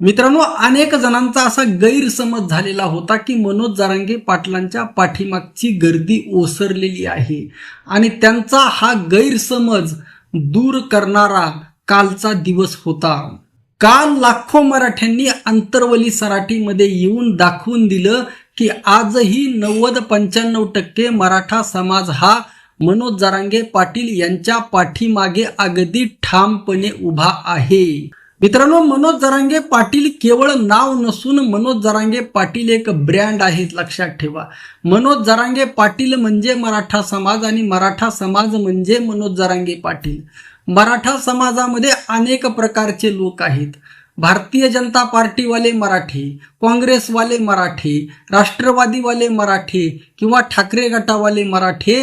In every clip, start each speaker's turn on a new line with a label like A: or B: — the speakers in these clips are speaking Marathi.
A: मित्रांनो अनेक जणांचा असा गैरसमज झालेला होता की मनोज जारांगे पाटलांच्या पाठीमागची गर्दी ओसरलेली आहे आणि त्यांचा हा गैरसमज दूर करणारा कालचा दिवस होता. काल लाखो मराठ्यांनी अंतरवली सराटीमध्ये येऊन दाखवून दिलं की आजही नव्वद पंच्याण्णव टक्के मराठा समाज हा मनोज जारांगे पाटील यांच्या पाठीमागे अगदी ठामपणे उभा आहे. मित्रांनो मनोज जरांगे पाटील केवळ नाव नसून मनोज जरांगे पाटील एक ब्रँड आहेत लक्षात ठेवा. मनोज जरांगे पाटील म्हणजे मराठा समाज आणि मराठा समाज म्हणजे मनोज जरांगे पाटील. मराठा समाजामध्ये अनेक प्रकारचे लोक आहेत. भारतीय जनता पार्टीवाले मराठी काँग्रेसवाले मराठी राष्ट्रवादीवाले मराठी किंवा ठाकरे गटावाले मराठे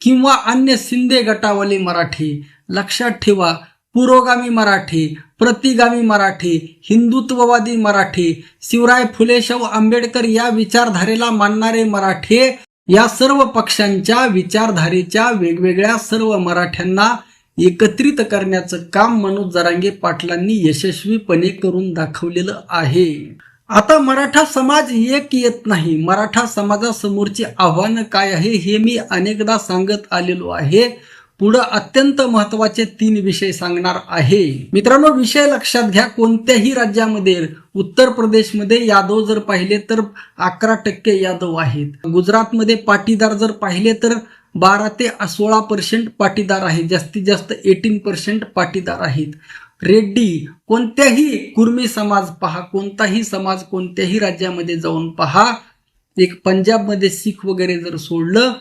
A: किंवा अन्य शिंदे गटावाले मराठी. लक्षात ठेवा पुरोगामी मराठी प्रतिगामी मराठी हिंदुत्ववादी मराठी शिवराय फुले शाहू आंबेडकर या विचारधारेला मानणारे मराठे या सर्व पक्षांच्या विचारधारेच्या वेगवेगळ्या सर्व मराठ्यांना एकत्रित करण्याचं काम मनोज जरांगे पाटलांनी यशस्वीपणे करून दाखवलेलं आहे. आता मराठा समाज एक येत नाही. मराठा समाजासमोरची आव्हानं काय आहे हे मी अनेकदा सांगत आलेलो आहे. पुढं अत्यंत महत्त्वाचे तीन विषय सांगणार आहे. मित्रांनो विषय लक्षात घ्या कोणत्याही राज्यामध्ये उत्तर प्रदेशमध्ये यादव जर पाहिले तर अकरा टक्के यादव आहेत. गुजरातमध्ये पाटीदार जर पाहिले तर बारा ते सोळा पर्सेंट पाटीदार आहेत. जास्तीत जास्त एटीन पर्सेंट पाटीदार आहेत. रेड्डी कोणत्याही कुर्मी समाज पहा कोणताही समाज कोणत्याही राज्यामध्ये जाऊन पहा. एक पंजाबमध्ये सीख वगैरे जर सोडलं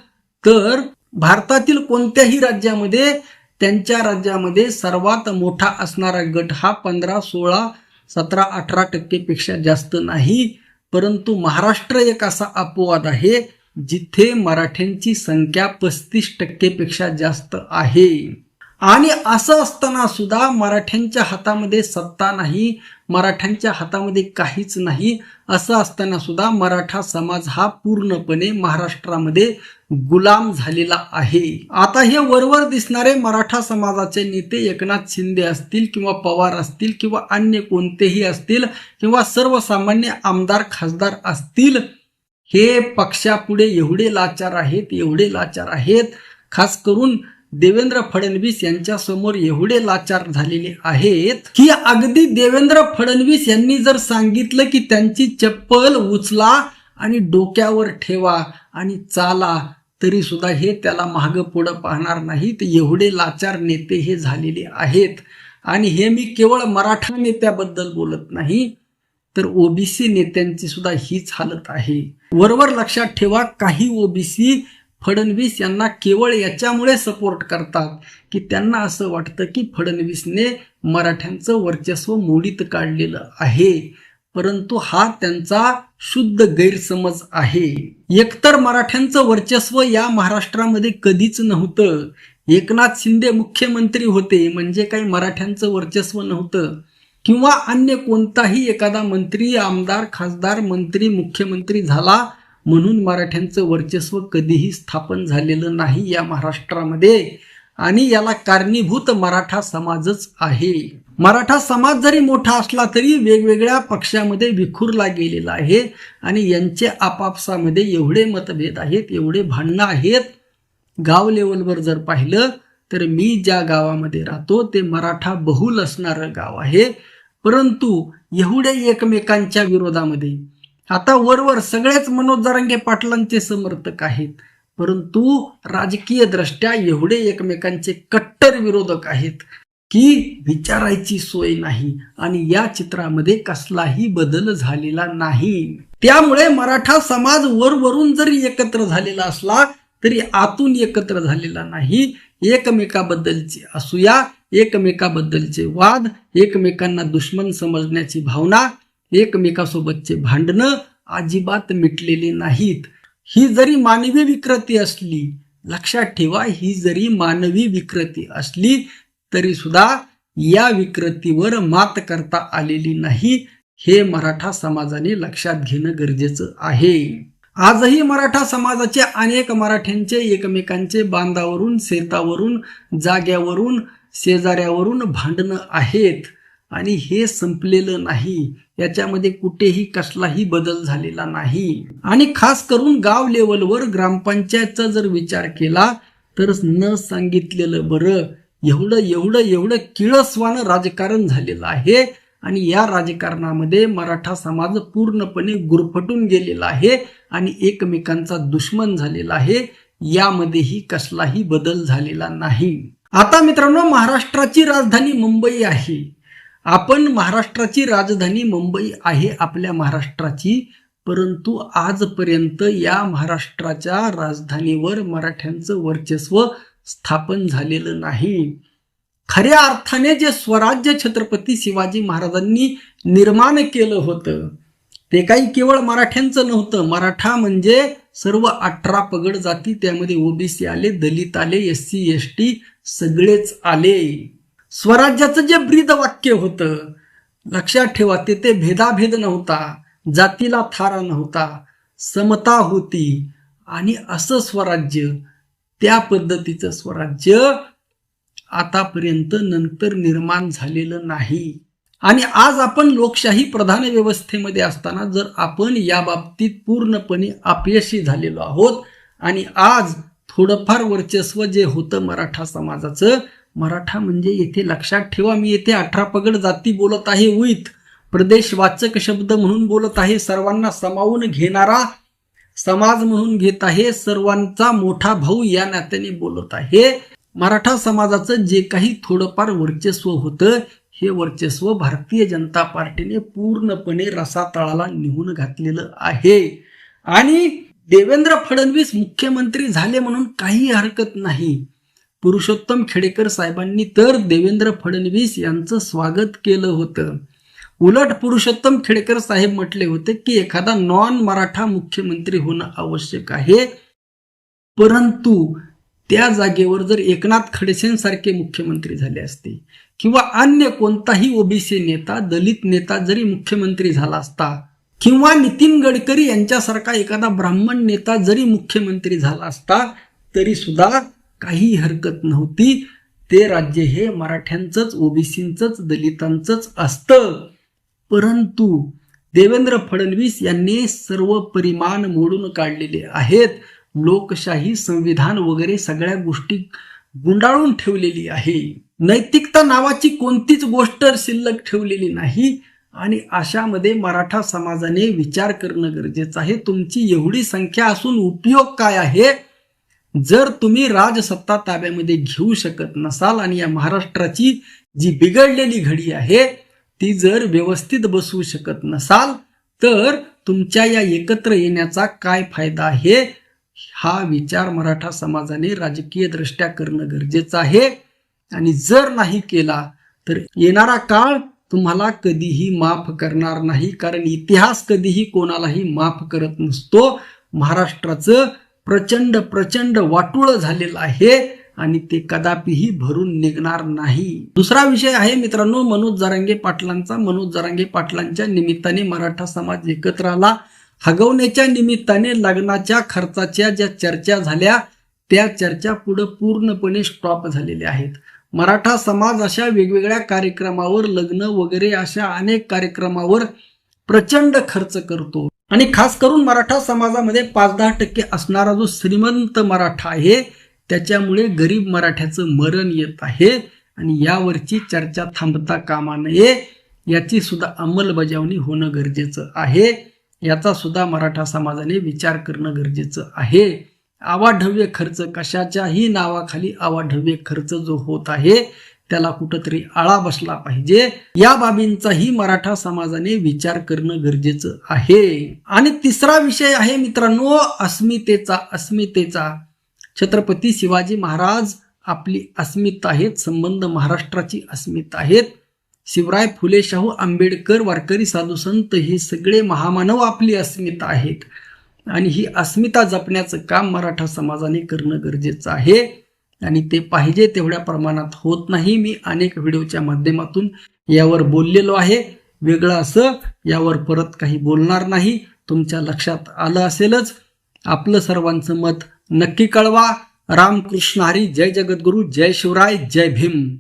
A: तर भारतातील कोणत्याही राज्यामध्ये त्यांच्या राज्यामध्ये सर्वात मोठा असणारा गट हा पंधरा सोळा सतरा अठरा टक्केपेक्षा जास्त नाही. परंतु महाराष्ट्र एक असा अपवाद आहे जिथे मराठ्यांची संख्या पस्तीस टक्केपेक्षा जास्त आहे. आणि असं असताना सुद्धा मराठ्यांच्या हातामध्ये सत्ता नाही मराठ्यांच्या हातामध्ये काहीच नाही असं असताना सुद्धा मराठा समाज हा पूर्णपणे महाराष्ट्रामध्ये गुलाम झालेला आहे. आता हे वरवर दिसणारे मराठा समाजाचे नेते एकनाथ शिंदे असतील किंवा पवार असतील किंवा अन्य कोणतेही असतील किंवा सर्वसामान्य आमदार खासदार असतील हे पक्षापुढे एवढे लाचार आहेत एवढे लाचार आहेत खास करून देवेंद्र फडणवीस यांच्यासमोर एवढे लाचार झालेले आहेत की अगदी देवेंद्र फडणवीस यांनी जर सांगितलं की त्यांची चप्पल उचला आणि डोक्यावर ठेवा आणि चाला तरी सुद्धा हे त्याला मागं पुढं पाहणार नाहीत. एवढे लाचार नेते हे झालेले आहेत. आणि हे मी केवळ मराठा नेत्याबद्दल बोलत नाही तर ओबीसी नेत्यांची सुद्धा हीच हालत आहे. वरवर लक्षात ठेवा काही ओबीसी फडणवीस यांना केवळ याच्यामुळे सपोर्ट करतात की त्यांना असं वाटतं की फडणवीसने मराठ्यांचं वर्चस्व मोडीत काढलेलं आहे. परंतु हा त्यांचा शुद्ध गैरसमज आहे. एकतर मराठ्यांचं वर्चस्व या महाराष्ट्रामध्ये कधीच नव्हतं. एकनाथ शिंदे मुख्यमंत्री होते म्हणजे काही मराठ्यांचं वर्चस्व नव्हतं. किंवा अन्य कोणताही एखादा मंत्री आमदार खासदार मंत्री मुख्यमंत्री झाला म्हणून मराठ्यांचं वर्चस्व कधीही स्थापन झालेलं नाही या महाराष्ट्रामध्ये. आणि याला कारणीभूत मराठा समाजच आहे. मराठा समाज जरी मोठा असला तरी वेगवेगळ्या पक्षामध्ये विखुरला गेलेला आहे आणि यांचे आपापसामध्ये एवढे मतभेद आहेत एवढे भांडणं आहेत. गाव लेवलवर जर पाहिलं तर मी ज्या गावामध्ये राहतो ते मराठा बहुल असणारं गाव आहे. परंतु एवढे एकमेकांच्या विरोधामध्ये आता वरवर सगळेच मनोज जरांगे पाटलांचे समर्थक आहेत. परंतु राजकीय दृष्ट्या एवढे एकमेकांचे कट्टर विरोधक आहेत की विचारायची सोय नाही आणि या चित्रामध्ये कसलाही बदल झालेला नाही. त्यामुळे मराठा समाज वरवरून जरी एकत्र झालेला असला तरी आतून एकत्र झालेला नाही. एकमेकाबद्दलचे असूया एकमेकाबद्दलचे वाद एकमेकांना दुश्मन समजण्याची भावना एकमेकासोबतचे भांडणं अजिबात मिटलेले नाहीत. ही जरी मानवी विकृती असली लक्षात ठेवा ही जरी मानवी विकृती असली तरी सुद्धा या विकृतीवर मात करता आलेली नाही हे मराठा समाजाने लक्षात घेणं गरजेचं आहे. आजही मराठा समाजाचे अनेक मराठ्यांचे एकमेकांचे बांधावरून शेतावरून जाग्यावरून शेजाऱ्यावरून भांडणं आहेत. आणि हे संपलेलं नाही. याच्यामध्ये कुठेही कसलाही बदल झालेला नाही. आणि खास करून गाव लेवलवर ग्रामपंचायतचा जर विचार केला तर न सांगितलेलं बरं. एवढं एवढं एवढं किळसवानं राजकारण झालेलं आहे. आणि या राजकारणामध्ये मराठा समाज पूर्णपणे गुरफटून गेलेला आहे आणि एकमेकांचा दुश्मन झालेला आहे. यामध्येही कसलाही बदल झालेला नाही. आता मित्रांनो महाराष्ट्राची राजधानी मुंबई आहे. आपण महाराष्ट्राची राजधानी मुंबई आहे आपल्या महाराष्ट्राची परंतु आजपर्यंत या महाराष्ट्राच्या राजधानीवर मराठ्यांचं वर्चस्व स्थापन झालेलं नाही. खऱ्या अर्थाने जे स्वराज्य छत्रपती शिवाजी महाराजांनी निर्माण केलं होतं ते काही केवळ मराठ्यांचं नव्हतं. मराठा म्हणजे सर्व अठरा पगड जाती त्यामध्ये ओबीसी आले दलित आले एस सी एस टी सगळेच आले. स्वराज्याचं जे ब्रीद वाक्य होतं लक्षात ठेवा तेथे भेदाभेद नव्हता जातीला थारा नव्हता समता होती आणि असं स्वराज्य त्या पद्धतीचं स्वराज्य आतापर्यंत नंतर निर्माण झालेलं नाही. आणि आज आपण लोकशाही प्रधान व्यवस्थेमध्ये असताना जर आपण या बाबतीत पूर्णपणे अपयशी झालेलो आहोत आणि आज थोडंफार वर्चस्व जे होतं मराठा समाजाचं मराठा म्हणजे येथे लक्षात ठेवा मी येथे अठरा पगड जाती बोलत आहे उईत. प्रदेशवाचक शब्द म्हणून बोलत आहे सर्वांना समावून घेणारा समाज म्हणून घेत आहे सर्वांचा मोठा भाऊ या नात्याने बोलत आहे. मराठा समाजाचं जे काही थोडंफार वर्चस्व होतं हे वर्चस्व भारतीय जनता पार्टीने पूर्णपणे रसातळाला निघून घातलेलं आहे. आणि देवेंद्र फडणवीस मुख्यमंत्री झाले म्हणून काही हरकत नाही. पुरुषोत्तम खेडेकर साहेबांनी तर देवेंद्र फडणवीस यांचं स्वागत केलं होतं. उलट पुरुषोत्तम खेडेकर साहेब म्हटले होते की एखादा नॉन मराठा मुख्यमंत्री होणं आवश्यक आहे. परंतु त्या जागेवर जर एकनाथ खडसेंसारखे मुख्यमंत्री झाले असते किंवा अन्य कोणताही ओबीसी नेता दलित नेता जरी मुख्यमंत्री झाला असता किंवा नितीन गडकरी यांच्यासारखा एखादा ब्राह्मण नेता जरी मुख्यमंत्री झाला असता तरी सुद्धा काही हरकत नव्हती. ते राज्य हे मराठ्यांचंच ओबीसींचंच दलितांचंच असतं. परंतु देवेंद्र फडणवीस यांनी सर्व परिमाण मोडून काढलेले आहेत. लोकशाही संविधान वगैरे सगळ्या गोष्टी गुंडाळून ठेवलेली आहे. नैतिकता नावाची कोणतीच गोष्ट शिल्लक ठेवलेली नाही. आणि अशामध्ये मराठा समाजाने विचार करणं गरजेचं आहे. तुमची एवढी संख्या असून उपयोग काय आहे? जर तुम्ही राजसत्ता ताब्यामध्ये घेऊ शकत नसाल आणि या महाराष्ट्राची जी बिघडलेली घडी आहे ती जर व्यवस्थित बसवू शकत नसाल तर तुमच्या या एकत्र येण्याचा काय फायदा आहे? हा विचार मराठा समाजाने राजकीय दृष्ट्या करणं गरजेचं आहे. आणि जर नाही केला तर येणारा काळ तुम्हाला कधीही माफ करणार नाही कारण इतिहास कधीही कोणालाही माफ करत नसतो. महाराष्ट्राचं प्रचंड प्रचंड वाटुळ झालेलं आहे आणि ते कदापिही भरून निघणार नाही. दुसरा विषय आहे मित्रांनो मनोज जरांगे पाटलांचा. मनोज जरांगे पाटलांच्या निमित्ताने मराठा समाज एकत्र आला. हगवण्याच्या निमित्ताने लग्नाच्या खर्चाच्या ज्या चर्चा झाल्या त्या चर्चा पुढे पूर्णपणे स्टॉप झालेल्या आहेत. मराठा समाज अशा वेगवेगळ्या कार्यक्रमावर लग्न वगैरे अशा अनेक कार्यक्रमावर प्रचंड खर्च करतो. आणि खास करून मराठा समाजामध्ये पाच दहा टक्के असणारा जो श्रीमंत मराठा आहे त्याच्यामुळे गरीब मराठ्याचं मरण येत आहे. आणि यावरची चर्चा थांबता कामा नये याची सुद्धा अंमलबजावणी होणं गरजेचं आहे. याचा सुद्धा मराठा समाजाने विचार करणं गरजेचं आहे. आवाढव्य खर्च कशाच्याही नावाखाली आवाढव्य खर्च जो होत आहे त्याला कुठंतरी आळा बसला पाहिजे. या बाबींचाही मराठा समाजाने विचार करणं गरजेचं आहे. आणि तिसरा विषय आहे मित्रांनो अस्मितेचा. अस्मितेचा. छत्रपती शिवाजी महाराज आपली अस्मिता आहेत संबंध महाराष्ट्राची अस्मिता आहेत. शिवराय फुले शाहू आंबेडकर वारकरी साधू संत हे सगळे महामानव आपली अस्मिता आहेत. आणि ही अस्मिता जपण्याचं काम मराठा समाजाने करणं गरजेचं आहे. आणि ते पाहिजे तेवढ्या प्रमाणात होत नाही. मी अनेक व्हिडिओच्या माध्यमातून यावर बोललेलो आहे. वेगळं असं यावर परत काही बोलणार नाही. तुमच्या लक्षात आलं असेलच. आपलं सर्वांचं मत नक्की कळवा. रामकृष्ण हरी. जय जगद्गुरु. जय शिवराय. जय भीम.